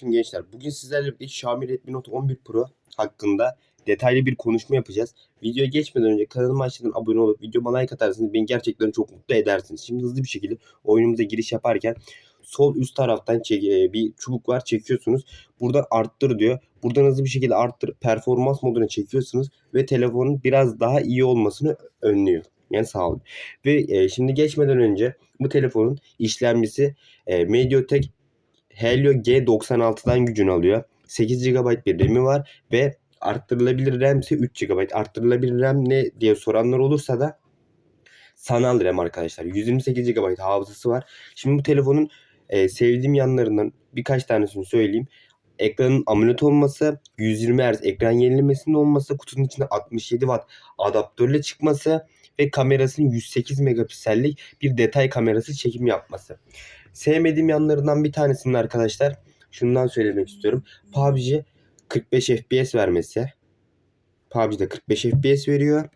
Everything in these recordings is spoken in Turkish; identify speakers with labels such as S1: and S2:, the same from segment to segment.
S1: Şimdi gençler bugün sizlerle birlikte Xiaomi Redmi Note 11 Pro hakkında detaylı bir konuşma yapacağız. Videoya geçmeden önce kanalıma aşağıdan abone olup videoma like atarsanız beni gerçekten çok mutlu edersiniz. Şimdi hızlı bir şekilde oyunumuza giriş yaparken sol üst taraftan çek- e, bir çubuk var çekiyorsunuz. Buradan arttır diyor. Buradan hızlı bir şekilde arttır performans moduna çekiyorsunuz ve telefonun biraz daha iyi olmasını önlüyor. Yani sağlıyor. Ve e, şimdi geçmeden önce bu telefonun işlemcisi e, Mediatek Helio G96'dan gücünü alıyor. 8 GB bir RAM'i var ve arttırılabilir RAM ise 3 GB. Arttırılabilir RAM ne diye soranlar olursa da sanal RAM arkadaşlar. 128 GB hafızası var. Şimdi bu telefonun e, sevdiğim yanlarından birkaç tanesini söyleyeyim. Ekranın AMOLED olması, 120 Hz ekran yenilemesinin olması, kutunun içinde 67 Watt adaptörle çıkması ve kamerasının 108 megapiksellik bir detay kamerası çekim yapması. Sevmediğim yanlarından bir tanesinin arkadaşlar şundan söylemek istiyorum. PUBG 45 FPS vermesi. PUBG'de 45 FPS veriyor.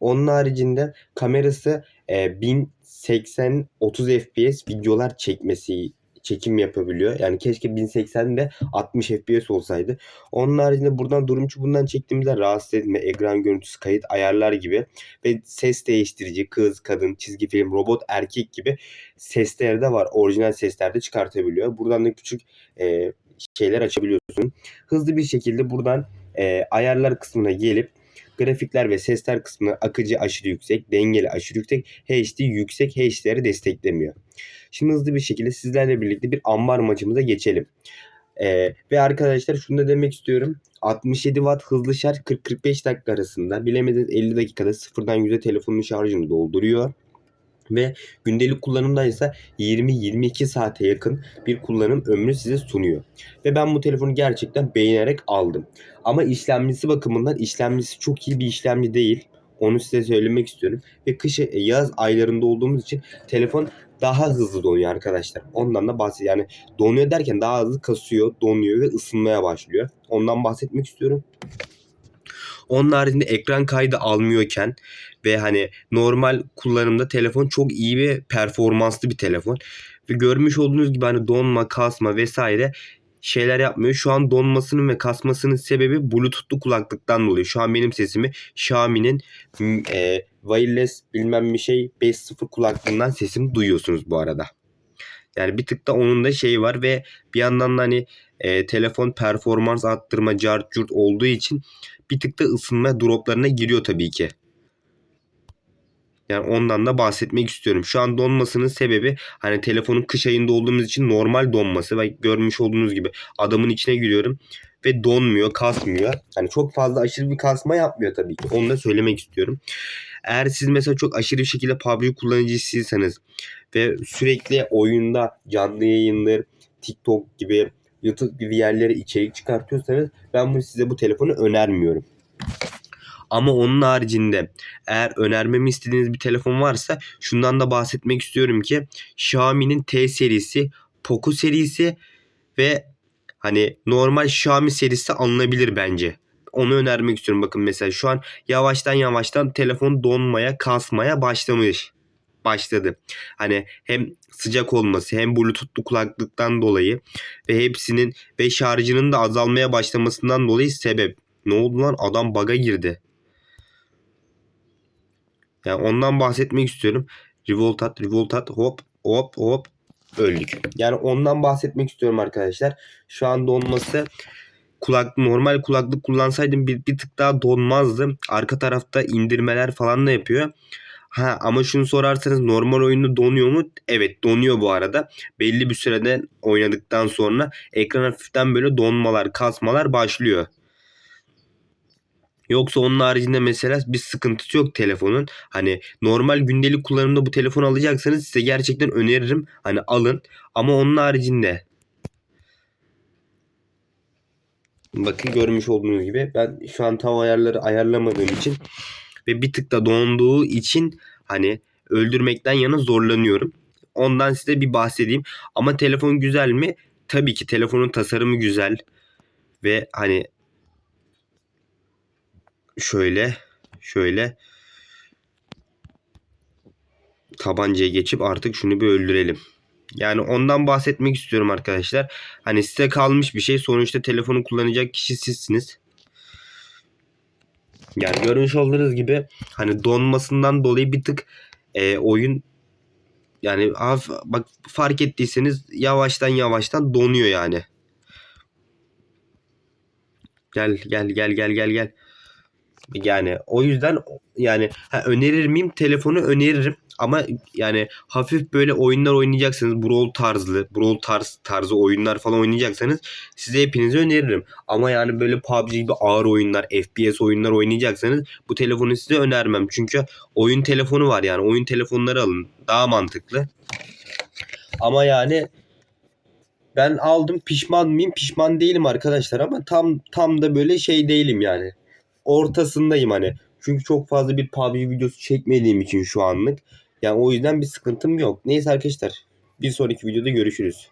S1: Onun haricinde kamerası e, 1080 30 FPS videolar çekmesi çekim yapabiliyor. Yani keşke 1080'de 60 FPS olsaydı. Onun haricinde buradan durum bundan çektiğimizde rahatsız etme, ekran görüntüsü, kayıt, ayarlar gibi ve ses değiştirici, kız, kadın, çizgi film, robot, erkek gibi sesleri de var. Orijinal sesler de çıkartabiliyor. Buradan da küçük e, şeyler açabiliyorsun. Hızlı bir şekilde buradan e, ayarlar kısmına gelip grafikler ve sesler kısmına akıcı aşırı yüksek, dengeli aşırı yüksek, HD yüksek HDR'i desteklemiyor. Şimdi hızlı bir şekilde sizlerle birlikte bir ambar maçımıza geçelim. Ee, ve arkadaşlar şunu da demek istiyorum. 67 watt hızlı şarj 40-45 dakika arasında bilemediniz 50 dakikada sıfırdan %100'e telefonun şarjını dolduruyor. Ve gündelik kullanımda ise 20-22 saate yakın bir kullanım ömrü size sunuyor. Ve ben bu telefonu gerçekten beğenerek aldım. Ama işlemcisi bakımından işlemcisi çok iyi bir işlemci değil. Onu size söylemek istiyorum. Ve kış e, yaz aylarında olduğumuz için telefon daha hızlı donuyor arkadaşlar. Ondan da bahsediyor. Yani donuyor derken daha hızlı kasıyor, donuyor ve ısınmaya başlıyor. Ondan bahsetmek istiyorum. Onun haricinde ekran kaydı almıyorken ve hani normal kullanımda telefon çok iyi bir performanslı bir telefon. Ve görmüş olduğunuz gibi hani donma, kasma vesaire şeyler yapmıyor. Şu an donmasının ve kasmasının sebebi Bluetooth'lu kulaklıktan dolayı. Şu an benim sesimi Xiaomi'nin e, wireless bilmem bir şey 5.0 kulaklığından sesimi duyuyorsunuz bu arada. Yani bir tık da onun da şeyi var ve bir yandan da hani e, telefon performans arttırma cart curt olduğu için bir tık da ısınma droplarına giriyor tabii ki. Yani ondan da bahsetmek istiyorum. Şu an donmasının sebebi hani telefonun kış ayında olduğumuz için normal donması ve görmüş olduğunuz gibi adamın içine giriyorum ve donmuyor, kasmıyor. Hani çok fazla aşırı bir kasma yapmıyor tabii ki. Onu da söylemek istiyorum. Eğer siz mesela çok aşırı bir şekilde PUBG kullanıcısıysanız ve sürekli oyunda canlı yayınlar, TikTok gibi, YouTube gibi yerlere içerik çıkartıyorsanız ben bunu size bu telefonu önermiyorum. Ama onun haricinde eğer önermemi istediğiniz bir telefon varsa şundan da bahsetmek istiyorum ki Xiaomi'nin T serisi, Poco serisi ve hani normal Xiaomi serisi alınabilir bence. Onu önermek istiyorum. Bakın mesela şu an yavaştan yavaştan telefon donmaya, kasmaya başlamış. Başladı. Hani hem sıcak olması hem bluetoothlu kulaklıktan dolayı ve hepsinin ve şarjının da azalmaya başlamasından dolayı sebep. Ne oldu lan adam baga girdi. Yani ondan bahsetmek istiyorum. Revolt at, revolt at, hop, hop, hop öldük. Yani ondan bahsetmek istiyorum arkadaşlar. Şu an donması kulak normal kulaklık kullansaydım bir, bir tık daha donmazdı. Arka tarafta indirmeler falan da yapıyor. Ha ama şunu sorarsanız normal oyunda donuyor mu? Evet donuyor bu arada. Belli bir sürede oynadıktan sonra ekran hafiften böyle donmalar, kasmalar başlıyor. Yoksa onun haricinde mesela bir sıkıntısı yok telefonun. Hani normal gündelik kullanımda bu telefonu alacaksanız size gerçekten öneririm. Hani alın. Ama onun haricinde Bakın görmüş olduğunuz gibi ben şu an tam ayarları ayarlamadığım için ve bir tık da donduğu için hani öldürmekten yana zorlanıyorum. Ondan size bir bahsedeyim. Ama telefon güzel mi? Tabii ki telefonun tasarımı güzel. Ve hani şöyle şöyle tabancaya geçip artık şunu bir öldürelim. Yani ondan bahsetmek istiyorum arkadaşlar. Hani size kalmış bir şey. Sonuçta telefonu kullanacak kişi sizsiniz. Yani görmüş olduğunuz gibi hani donmasından dolayı bir tık e, oyun yani hafif, bak fark ettiyseniz yavaştan yavaştan donuyor yani. Gel gel gel gel gel gel. Yani o yüzden yani ha, önerir miyim? Telefonu öneririm. Ama yani hafif böyle oyunlar oynayacaksınız. Brawl tarzlı, Brawl tarz, tarzı oyunlar falan oynayacaksanız size hepinize öneririm. Ama yani böyle PUBG gibi ağır oyunlar, FPS oyunlar oynayacaksanız bu telefonu size önermem. Çünkü oyun telefonu var yani. Oyun telefonları alın. Daha mantıklı. Ama yani ben aldım pişman mıyım? Pişman değilim arkadaşlar ama tam tam da böyle şey değilim yani. Ortasındayım hani. Çünkü çok fazla bir PUBG videosu çekmediğim için şu anlık. Yani o yüzden bir sıkıntım yok. Neyse arkadaşlar. Bir sonraki videoda görüşürüz.